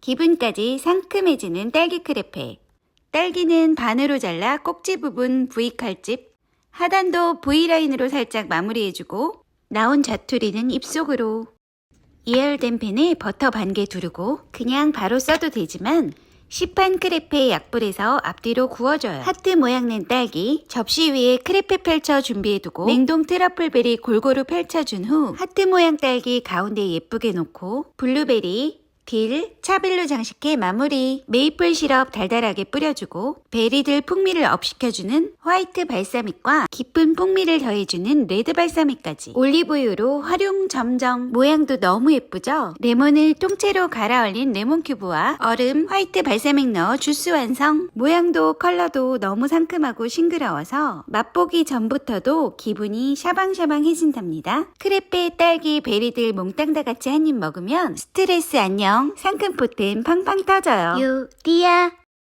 기분까지 상큼해지는 딸기 크레페. 딸기는 반으로 잘라 꼭지 부분 V 칼집, 하단도 V라인으로 살짝 마무리해주고 나온 자투리는 입속으로 예열된 팬에 버터 반 개 두르고 그냥 바로 써도 되지만 시판 크레페 약불에서 앞뒤로 구워줘요. 하트 모양 낸 딸기 접시 위에 크레페 펼쳐 준비해두고 냉동 트러플베리 골고루 펼쳐준 후 하트 모양 딸기 가운데 예쁘게 놓고 블루베리 딜, 차빌로 장식해 마무리. 메이플 시럽 달달하게 뿌려주고 베리들 풍미를 업시켜주는 화이트 발사믹과 깊은 풍미를 더해주는 레드 발사믹까지 올리브유로 활용 점정 모양도 너무 예쁘죠? 레몬을 통째로 갈아 얼린 레몬 큐브와 얼음, 화이트 발사믹 넣어 주스 완성. 모양도 컬러도 너무 상큼하고 싱그러워서 맛보기 전부터도 기분이 샤방샤방해진답니다. 크레페, 딸기, 베리들 몽땅 다 같이 한 입 먹으면 스트레스 안녕, 상큼 포텐 팡팡 터져요. 유디야